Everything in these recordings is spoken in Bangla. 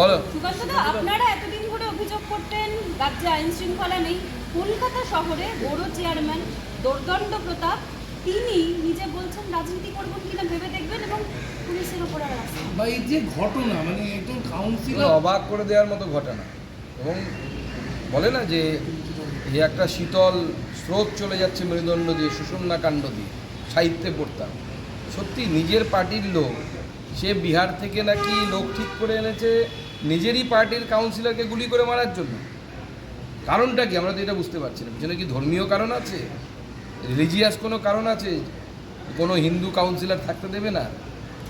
বলো। সুকান্তদা আপনারা এতদিন ধরে অভিযোগ করতেন রাজ্যে আইন শৃঙ্খলা নেই। কলকাতা শহরে বড় চেয়ারম্যান দোর্দণ্ড প্রতাপ তিনি নিজে বলছেন রাজনীতি করবেন কিনা ভেবে দেখবেন এবং পুলিশের ওপর বা এই যে ঘটনা মানে কাউন্সিলর অবাক করে দেওয়ার মতো ঘটনা। এবং বলে না যে এই একটা শীতল স্রোত চলে যাচ্ছে মেরুদণ্ড দিয়ে সুষুম্না কাণ্ড দিয়ে সাহিত্যে পড়তাম। সত্যি নিজের পার্টির লোক সে বিহার থেকে নাকি লোক ঠিক করে এনেছে নিজেরই পার্টির কাউন্সিলরকে গুলি করে মারার জন্য। কারণটা কি? আমরা তো এটা বুঝতে পারছি না। পিছনে কি ধর্মীয় কারণ আছে? রিলিজিয়াস কোনো কারণ আছে? কোনো হিন্দু কাউন্সিলর থাকতে দেবে না?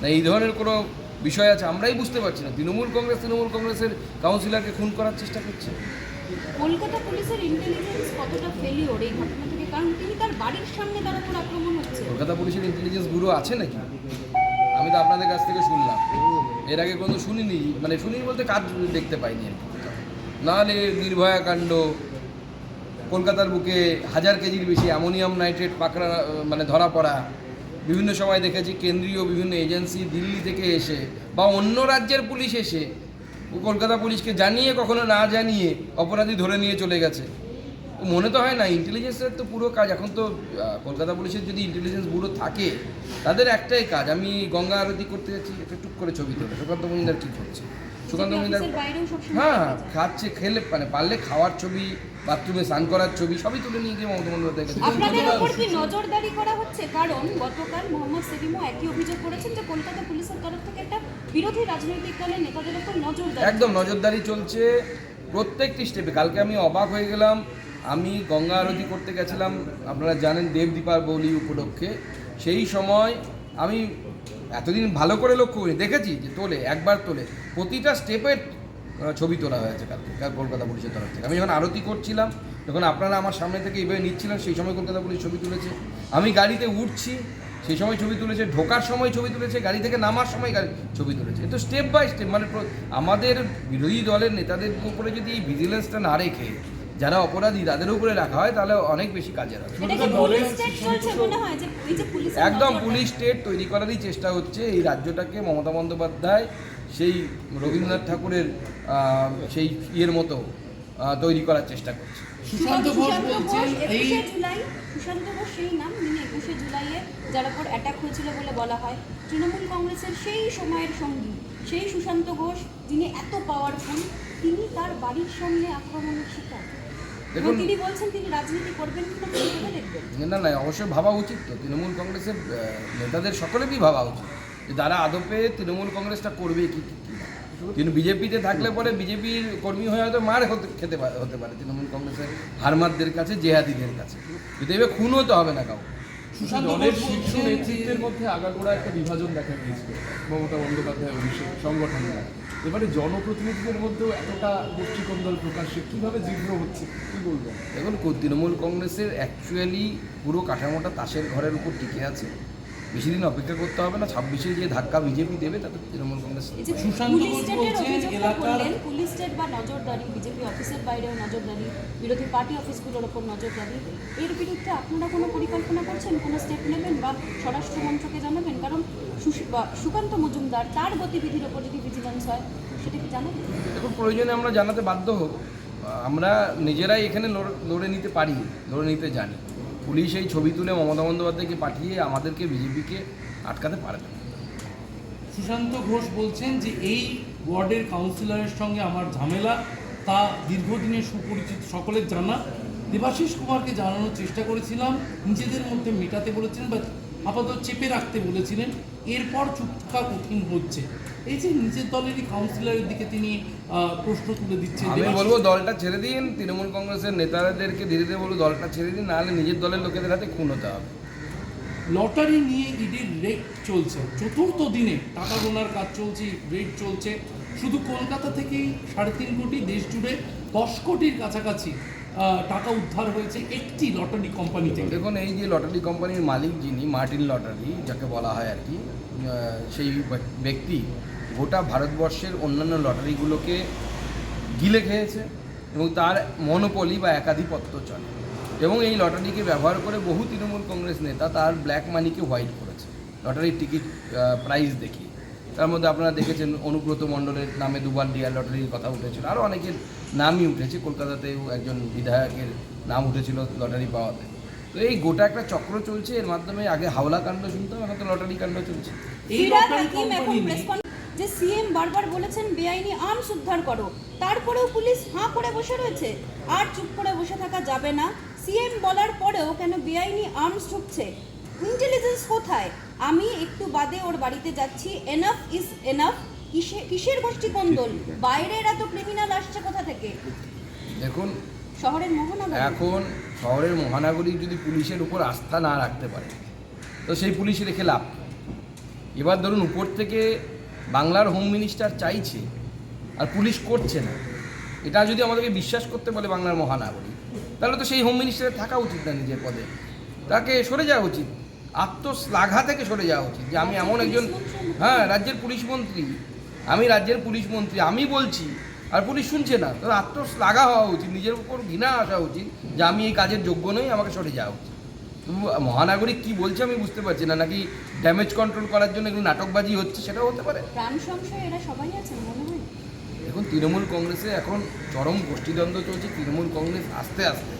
না এই ধরনের কোনো বিষয় আছে? আমরাই বুঝতে পারছি না। তৃণমূল কংগ্রেস তৃণমূল কংগ্রেসের কাউন্সিলরকে খুন করার চেষ্টা করছে। কলকাতা পুলিশের ইন্টেলিজেন্স কতটা ফেলিওর এই ঘটনা থেকে? কারণ তিনি তার বাড়ির সামনে তার উপর আক্রমণ হচ্ছে। কলকাতা পুলিশের ইন্টেলিজেন্স ব্যুরো আছে নাকি? আমি তো আপনাদের কাছ থেকে শুনলাম। এর আগে কোনো শুনিনি মানে শুনিনি বলতে কাজ দেখতে পাইনি আর নাহলে নির্ভয়া কাণ্ড, কলকাতার বুকে হাজার কেজির বেশি অ্যামোনিয়াম নাইট্রেট পাকড়া মানে ধরা পড়া, বিভিন্ন সময় দেখেছি কেন্দ্রীয় বিভিন্ন এজেন্সি দিল্লি থেকে এসে বা অন্য রাজ্যের পুলিশ এসে, কলকাতা পুলিশকে জানিয়ে, কখনো না জানিয়ে অপরাধী ধরে নিয়ে চলে গেছে। মনে তো হয় না ইন্টেলিজেন্সের তো পুরো কাজ। এখন তো কলকাতা পুলিশের যদি ইন্টেলিজেন্স ব্যুরো থাকে তাদের একটাই কাজ। আমি গঙ্গা আরতি করতে যাচ্ছি একটা টুক করে ছবি তোলে। সুকান্ত মজুমদার কী করছে? সুকান্ত মজুমদার অফিসের হ্যাঁ খাচ্ছে খেলে মানে পারলে খাওয়ার ছবি বাথরুমে স্নান করার ছবি সবই তুলে নিয়ে গিয়ে মমতা বন্দ্যোপাধ্যায় কাছে আপনাদের ওপর কি নজরদারি করা হচ্ছে? কারণ গতকাল মোহাম্মদ সেলিমও একই অভিযোগ করেছেন যে কলকাতা পুলিশের তরফ থেকে একটা বিরোধী রাজনৈতিক দলের নেতাদের ওপর নজরদারি একদম নজরদারি চলছে প্রত্যেকটি স্টেপে কালকে আমি অবাক হয়ে গেলাম। আমি গঙ্গা আরতি করতে গেছিলাম, আপনারা জানেন দেবদীপার বৌলি উপলক্ষে। সেই সময় আমি এতদিন ভালো করে লক্ষ্য করি দেখেছি যে তোলে, একবার তোলে। প্রতিটা স্টেপের ছবি তোলা হয়েছে কালকে, কাল কলকাতা পুলিশের তরফ থেকে। আমি যখন আরতি করছিলাম, যখন আপনারা আমার সামনে থেকে এভাবে নিচ্ছিলেন, সেই সময় কলকাতা পুলিশ ছবি তুলেছে। আমি গাড়িতে উঠছি, সেই সময় ছবি তুলেছে, ঢোকার সময় ছবি তুলেছে, গাড়ি থেকে নামার সময় গাড়ি ছবি তুলেছে। তো স্টেপ বাই স্টেপ মানে আমাদের বিরোধী দলের নেতাদের উপরে যদি এই ভিজিলেন্সটা না রেখে যারা অপরাধী তাদের উপরে রাখা হয় তাহলে অনেক বেশি কাজে হবে এটা কি পুলিশ স্টেট চলছে যে এই যে পুলিশ একদম পুলিশ স্টেট তৈরি করারই চেষ্টা হচ্ছে। এই রাজ্যটাকে মমতা বন্দ্যোপাধ্যায় সেই রবীন্দ্রনাথ ঠাকুরের সেই ইয়ের মতো তৈরি করার চেষ্টা করছে। সুশান্ত ঘোষ বলছেন এই জুলাই সুশান্ত ঘোষ সেই নাম যিনি একুশে জুলাইয়ে যার উপর অ্যাটাক হয়েছিল বলে বলা হয় তৃণমূল কংগ্রেসের সেই সময়ের সঙ্গী সেই সুশান্ত ঘোষ যিনি এত পাওয়ারফুল তিনি তার বাড়ির সামনে আক্রমণের শিকার। দেখুন- তিনি বলছেন তিনি রাজনীতি করবেন কিনা তিনি ভেবে দেখবেন। না না অবশ্যই ভাবা উচিত তো। তৃণমূল কংগ্রেসের নেতাদের সকলেরই ভাবা উচিত যে তারা আদপে তৃণমূল কংগ্রেসটা করবে কি কিন্তু বিজেপিতে থাকলে পরে বিজেপির কর্মী হয়ে হয়তো মার হতে খেতে হতে পারে তৃণমূল কংগ্রেসের হারমাদদের কাছে জেহাদিদের কাছে। কিন্তু এবার খুন হতে হবে না কাউ সুশান্ত দলের শীর্ষ নেতৃত্বের মধ্যে আগাগোড়া একটা বিভাজন দেখা গিয়েছিল। মমতা বন্দ্যোপাধ্যায় অভিষেক সংগঠনের এবারে জনপ্রতিনিধিদের মধ্যেও এতটা গোষ্ঠীকন্দল প্রকাশ্যে কীভাবে জীর্ণ হচ্ছে কী বলবেন এখন তৃণমূল কংগ্রেসের অ্যাকচুয়ালি পুরো কাঠামোটা তাসের ঘরের উপর টিকে আছে। বেশি দিন অপেক্ষা করতে হবে না ছাব্বিশে যে ধাক্কা বিজেপি দেবে তাতে তৃণমূল কংগ্রেস সুশান্ত পুলিশ স্টেট বা নজরদারি বিজেপি অফিসের বাইরেও নজরদারি বিরোধী পার্টি অফিসগুলোর ওপর নজরদারি এর বিরুদ্ধে আপনারা কোনো পরিকল্পনা করছেন? কোনো স্টেপ নেবেন বা স্বরাষ্ট্র মন্ত্রকে জানাবেন? কারণ সুশ- সুকান্ত মজুমদার তার গতিবিধির ওপর যদি ভিজিলেন্স হয় সেটা কি জানাবেন দেখুন প্রয়োজনে আমরা জানাতে বাধ্য হোক। আমরা নিজেরাই এখানে লড়ে নিতে পারি লড়ে নিতে জানি। পুলিশ এই ছবি তুলে মমতা বন্দ্যোপাধ্যায়কে পাঠিয়ে আমাদেরকে বিজেপিকে আটকাতে পারে না। সুশান্ত ঘোষ বলছেন যে এই ওয়ার্ডের কাউন্সিলরের সঙ্গে আমার ঝামেলা, তা দীর্ঘদিনের সুপরিচিত সকলের জানা। দেবাশিস কুমারকে জানানোর চেষ্টা করেছিলাম, নিজেদের মধ্যে মেটাতে বলেছেন বা আপাতত চেপে রাখতে বলেছিলেন এরপর চুপকা কঠিন হচ্ছে। এই যে নিজের দলেরই কাউন্সিলরের দিকে তিনি প্রশ্ন তুলে দিচ্ছেন। আমি বলব দলটা ছেড়ে দিন তৃণমূল কংগ্রেসের নেতাদেরকে ধীরে ধীরে বলব দলটা ছেড়ে দিন নাহলে নিজের দলের লোকেদের হাতে খুন হতে হবে। লটারি নিয়ে ইডির রেড চলছে। চতুর্থ দিনে টাকা গোনার কাজ চলছে রেড চলছে। শুধু কলকাতা থেকেই সাড়ে তিন কোটি দেশ জুড়ে দশ কোটির কাছাকাছি টাকা উদ্ধার হয়েছে একটি লটারি কোম্পানি থেকে। দেখুন, এই যে লটারি কোম্পানির মালিক যিনি, মার্টিন লটারি, যাকে বলা হয় আর কি সেই ব্যক্তি গোটা ভারতবর্ষের অন্যান্য লটারিগুলোকে গিলে খেয়েছে এবং তার মনোপলি বা একাধিপত্য চলে। এবং এই লটারিকে ব্যবহার করে বহু তৃণমূল কংগ্রেস নেতা তার ব্ল্যাক মানিকে হোয়াইট করেছে। লটারির টিকিট প্রাইস দেখিয়ে। তার মধ্যে আপনারা দেখেছেন অনুব্রত মণ্ডলের নামে দুবার ডিয়ার লটারির কথা উঠেছিল। আরও অনেকের নামই উঠেছে কলকাতাতেও একজন বিধায়কের নাম উঠেছিল লটারি পাওয়াতে। তো এই গোটা একটা চক্র চলছে এর মাধ্যমে আগে হাওলা কাণ্ড শুনতাম এখন তো লটারি কাণ্ড চলছে। যে সিএম বারবার বলেছেন বেআইনি আর্মস উদ্ধার করো। তারপরেও পুলিশ হাঁ করে বসে রয়েছে। আর চুপ করে বসে থাকা যাবে না। সিএম বলার পরেও কেন বেআইনি আর্মস ঢুকছে ইন্টেলিজেন্স কোথায়? আমি একটু বাদে ওর বাড়িতে যাচ্ছি। এনাফ ইজ এনাফ কিসে কিসের গোষ্ঠী কোন্দল বাইরের এত ক্রিমিনাল আসছে কোথা থেকে? দেখুন শহরের মহানগর। এখন শহরের মহানগরী যদি পুলিশের উপর আস্থা না রাখতে পারে তো সেই পুলিশ রেখে লাভ? এবার ধরুন উপর থেকে বাংলার হোম মিনিস্টার চাইছে আর পুলিশ করছে না। এটা যদি আমাদেরকে বিশ্বাস করতে বলে বাংলার মহানগরী তাহলে তো সেই হোম মিনিস্টারের থাকা উচিত না নিজের পদে। তাকে সরে যাওয়া উচিত। আত্মশ্লাঘা থেকে সরে যাওয়া উচিত যে আমি এমন একজন হ্যাঁ রাজ্যের পুলিশ মন্ত্রী। আমি রাজ্যের পুলিশ মন্ত্রী আমি বলছি আর পুলিশ শুনছে না। তাহলে আত্মশ্লাঘা হওয়া উচিত নিজের উপর ঘৃণা আসা উচিত যে আমি এই কাজের যোগ্য নই আমাকে সরে যাওয়া উচিত। মহানাগরিক কি বলছে আমি বুঝতে পারছি না নাকি ড্যামেজ কন্ট্রোল করার জন্য এগুলো নাটকবাজি হচ্ছে সেটাও হতে পারে? এখন তৃণমূল কংগ্রেসে এখন চরম গোষ্ঠীদ্বন্দ্ব চলছে তৃণমূল কংগ্রেস আস্তে আস্তে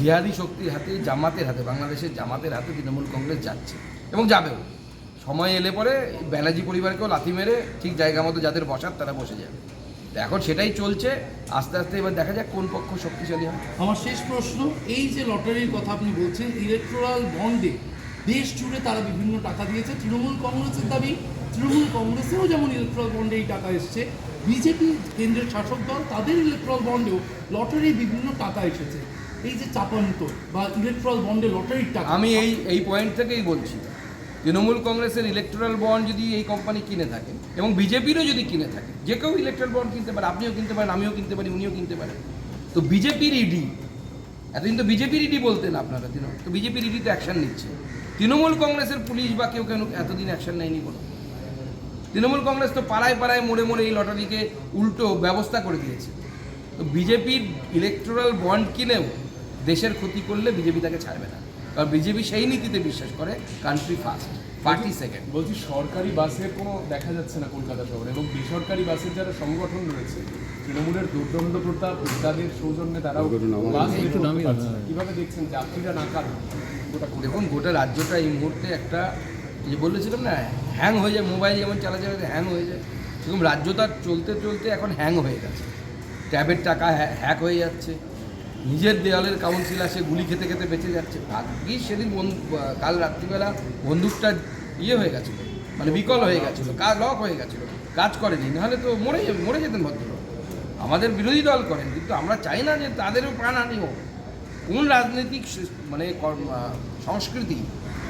জিহাদি শক্তির হাতে, জামাতের হাতে, বাংলাদেশের জামাতের হাতে তৃণমূল কংগ্রেস যাচ্ছে এবং যাবেও। সময় এলে পরে ব্যানার্জি পরিবারকেও লাথি মেরে ঠিক জায়গা মতো যাদের বসার তারা বসে যাবে। এখন সেটাই চলছে। আস্তে আস্তে এবার দেখা যাক কোন পক্ষ শক্তিশালী হয়। আমার শেষ প্রশ্ন, এই যে লটারির কথা আপনি বলছেন ইলেকট্রাল বন্ডে দেশ জুড়ে তারা বিভিন্ন টাকা দিয়েছে। তৃণমূল কংগ্রেসের দাবি, তৃণমূল কংগ্রেসেও যেমন ইলেকট্রাল বন্ডে এই টাকা এসছে, বিজেপি কেন্দ্রের শাসক দল তাদের ইলেকট্রাল বন্ডেও লটারির বিভিন্ন টাকা এসেছে। এই যে চাপান্ত বা ইলেকট্রাল বন্ডে লটারির টাকা। আমি এই এই পয়েন্ট থেকেই বলছি, তৃণমূল কংগ্রেসের ইলেকট্রাল বন্ড যদি এই কোম্পানি কিনে থাকে, এবং বিজেপিরও যদি কিনে থাকে, যে কেউ ইলেকট্রাল বন্ড কিনতে পারে, আপনিও কিনতে পারেন, আমিও কিনতে পারি, উনিও কিনতে পারেন। তো বিজেপির ইডি এতদিন তো বিজেপির ইডি বলতেন আপনারা, তৃণমূল, তো বিজেপির ইডি তো অ্যাকশন নিচ্ছে। তৃণমূল কংগ্রেসের পুলিশ বা কেউ কেন এতদিন অ্যাকশন নেয়নি কোনো? তৃণমূল কংগ্রেস তো পাড়ায় পাড়ায় মোড়ে মোড়ে এই লটারিকে উল্টো ব্যবস্থা করে দিয়েছে। তো বিজেপির ইলেকট্রাল বন্ড কিনেও দেশের ক্ষতি করলে বিজেপি তাকে ছাড়বে না। কারণ বিজেপি সেই নীতিতে বিশ্বাস করে কান্ট্রি ফার্স্ট পার্টি সেকেন্ড বলছি সরকারি বাসের কোনো দেখা যাচ্ছে না কলকাতা শহরে এবং বেসরকারি বাসের যারা সংগঠন রয়েছে তৃণমূলের দুর্দণ্ড প্রতাপ তাদের সৌজন্যে তারাও বাস না। কীভাবে দেখছেন যাত্রীরা গোটা কলকাতা? দেখুন গোটা রাজ্যটা এই মুহূর্তে একটা যে বলেছিলাম না হ্যাং হয়ে যায় মোবাইল যেমন চালা চালাতে হ্যাং হয়ে যায়। সেরকম রাজ্যটা চলতে চলতে এখন হ্যাং হয়ে গেছে। ট্যাবের টাকা হ্যাক হয়ে যাচ্ছে। নিজের দেয়ালের কাউন্সিলার সে গুলি খেতে খেতে বেঁচে যাচ্ছে। ভাগ্যিস সেদিন কাল রাত্রিবেলা বন্দুকটা ইয়ে হয়ে গেছিল মানে বিকল হয়ে গেছিল কাজ লক হয়ে গেছিল, কাজ করেনি, নাহলে তো মরে মরে যেতেন ভদ্রলোক। আমাদের বিরোধী দল করেন, কিন্তু আমরা চাই না যে তাদেরও প্রাণহানি হোক। কোন রাজনৈতিক মানে সংস্কৃতি,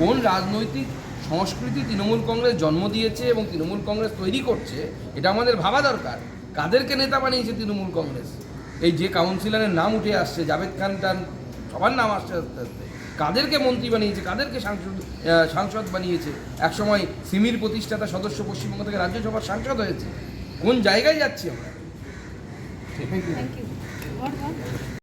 কোন রাজনৈতিক সংস্কৃতি তৃণমূল কংগ্রেস জন্ম দিয়েছে এবং তৃণমূল কংগ্রেস তৈরি করছে, এটা আমাদের ভাবা দরকার। কাদেরকে নেতা বানিয়েছে তৃণমূল কংগ্রেস? এই যে কাউন্সিলরের নাম উঠে আসছে, জাভেদ খান টান সবার নাম আসছে আস্তে আস্তে। কাদেরকে মন্ত্রী বানিয়েছে, কাদেরকে সাংসদ সাংসদ বানিয়েছে? একসময় সিমির প্রতিষ্ঠাতা সদস্য পশ্চিমবঙ্গ থেকে রাজ্যসভার সাংসদ হয়েছে। কোন জায়গায় যাচ্ছি আমরা? Thank you